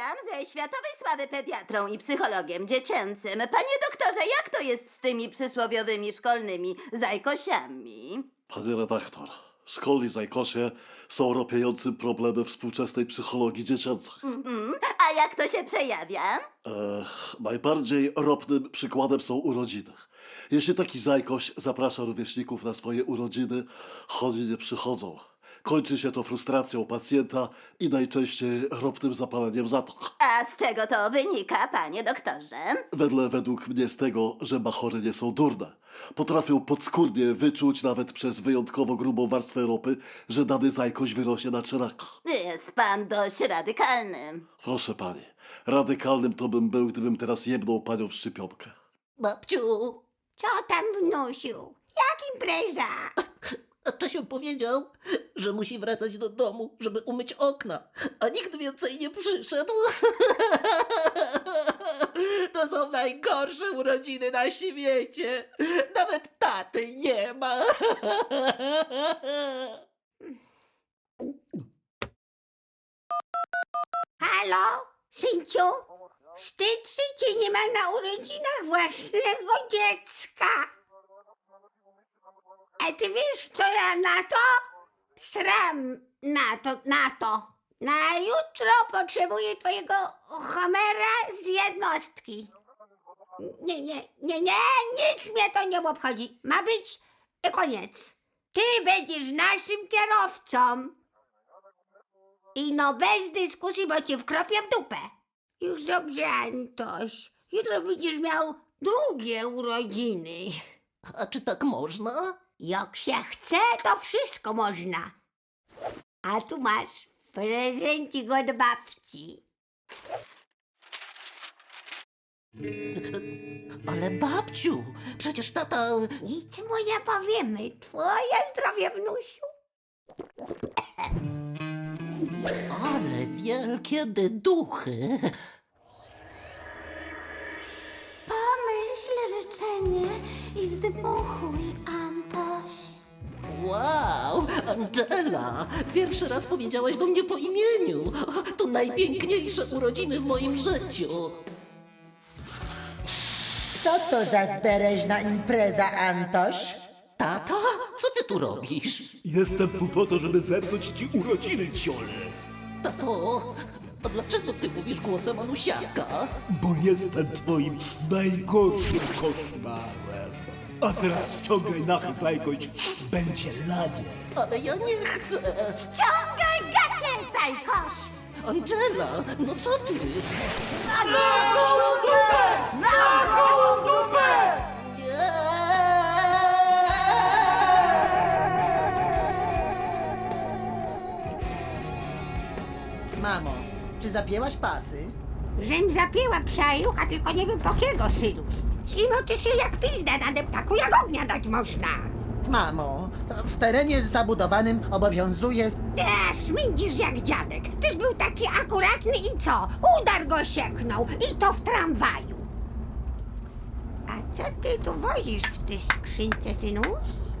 Rozmawiam ze światowej sławy pediatrą i psychologiem dziecięcym. Panie doktorze, jak to jest z tymi przysłowiowymi szkolnymi zajkosiami? Panie redaktor, szkolni zajkosie są ropiejącym problemem współczesnej psychologii dziecięcej. Mhm. A jak to się przejawia? E, najbardziej ropnym przykładem są urodziny. Jeśli taki zajkoś zaprasza rówieśników na swoje urodziny, oni nie przychodzą. Kończy się to frustracją pacjenta i najczęściej ropnym zapaleniem zatoch. A z czego to wynika, panie doktorze? Wedle według mnie z tego, że bachory nie są durne. Potrafią podskórnie wyczuć nawet przez wyjątkowo grubą warstwę ropy, że dany zajkoś wyrośnie na czeraka. Jest pan dość radykalny. Proszę pani, radykalnym to bym był, gdybym teraz jebnął panią w szczypionkę. Babciu, Co tam, wnusiu? Jak impreza? a Czesiu powiedział, że musi wracać do domu, żeby umyć okna, a nikt więcej nie przyszedł. To są najgorsze urodziny na świecie. Nawet taty nie ma. Halo, synciu? Wstyd, że cię nie ma na urodzinach własnego dziecka. A ty wiesz, co ja na to? Sram na to, na to. Na jutro potrzebuję twojego Homera z jednostki. Nie, nie, nie, nie, nic mnie to nie obchodzi. Ma być koniec. Ty będziesz naszym kierowcą. I no bez dyskusji, bo cię wkropię w dupę. Już dobrze, Antoś. Jutro będziesz miał drugie urodziny. A czy tak można? Jak się chce, to wszystko można. A tu masz prezencik od babci. Ale babciu, przecież tata... Nic mu nie powiemy. Twoje zdrowie, wnusiu. Ale wielkie dyduchy. Pomyśl życzenie i zdmuchuj, Antoś. Wow, Angela, pierwszy raz powiedziałaś do mnie po imieniu. To najpiękniejsze urodziny w moim życiu. Co to za zbereźna impreza, Antoś? Tata, co ty tu robisz? Jestem tu po to, żeby zepsuć ci urodziny, ciole. Tato, a dlaczego ty mówisz głosem Anusiaka? Bo jestem twoim najgorszym koszmarem. A teraz ściągaj nachy, zajkość, będzie lanie. Ale ja nie chcę. Ciągaj gacie, zajkosz! Angela, no co ty? Na gołą dupę! Na gołą dupę! Nie! Mamo, czy zapięłaś pasy? Żem zapięła psia jucha, tylko nie wiem po kiego. Ślimoczy się jak pizda na deptaku, jak ognia dać można. Mamo, w terenie zabudowanym obowiązuje... E, smędzisz jak dziadek. Tyś był taki akuratny i co? Udar go sieknął i to w tramwaju. A co ty tu wozisz w tej skrzynce, synuś?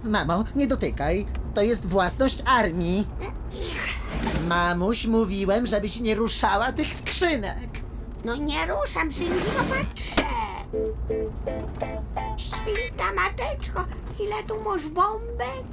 Mamo, nie dotykaj. To jest własność armii. Mamuś, mówiłem, żebyś nie ruszała tych skrzynek. No nie ruszam, synu, tylko patrzę. Święta mateczko, ile tu masz bombek?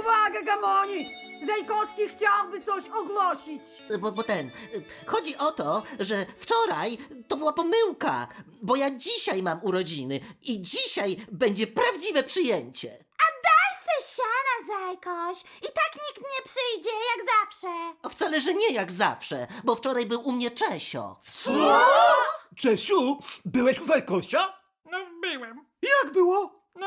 Uwaga, Gamoni! Zajkowski chciałby coś ogłosić. Bo, bo ten. y, Chodzi o to, że wczoraj to była pomyłka, bo ja dzisiaj mam urodziny i dzisiaj będzie prawdziwe przyjęcie. Daj se siana, zajkoś. I tak nikt nie przyjdzie, jak zawsze. A wcale, że nie jak zawsze, bo wczoraj był u mnie Czesio. Czesiu, byłeś u zajkosia? No byłem. Jak było? No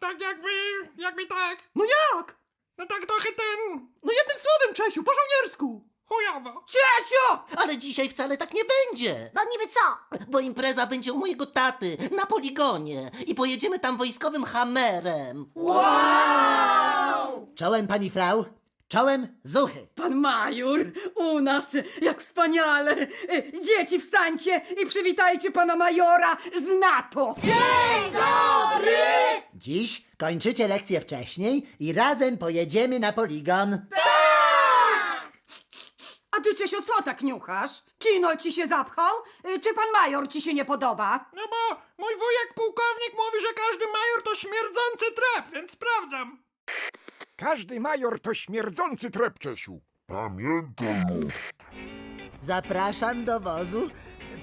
tak jakby, jakby tak. No jak? No tak trochę ten, No jednym słowem, Czesiu, po żołniersku. chujowo. Czesio! Ale dzisiaj wcale tak nie będzie, No niby co? bo impreza będzie u mojego taty na poligonie i pojedziemy tam wojskowym hamerem. Czołem, pani frau. Czołem, zuchy. Pan Majur, u nas, jak wspaniale. E, Dzieci, wstańcie i przywitajcie pana Majora z NATO. Dziś kończycie lekcję wcześniej i razem pojedziemy na poligon. A ty, Czesiu, co tak niuchasz? Kino ci się zapchał? Y, Czy pan major ci się nie podoba? No bo mój wujek pułkownik mówi, że każdy major to śmierdzący trep, więc sprawdzam. Każdy major to śmierdzący trep, Czesiu. Zapraszam do wozu.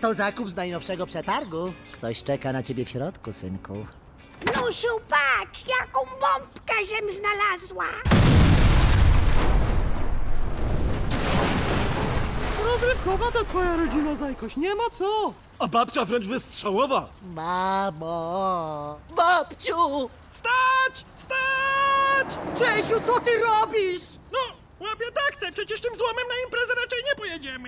To zakup z najnowszego przetargu. Ktoś czeka na ciebie w środku, synku. Nusiu, patrz, jaką bombkę żem znalazła. Rozrywkowa to twoja rodzina, Zajkoś, nie ma co. A babcia wręcz wystrzałowa. Mamo! Babciu! Stać! Stać! Czesiu, co ty robisz? No, łapię taksę, przecież tym złomem na imprezę raczej nie pojedziemy.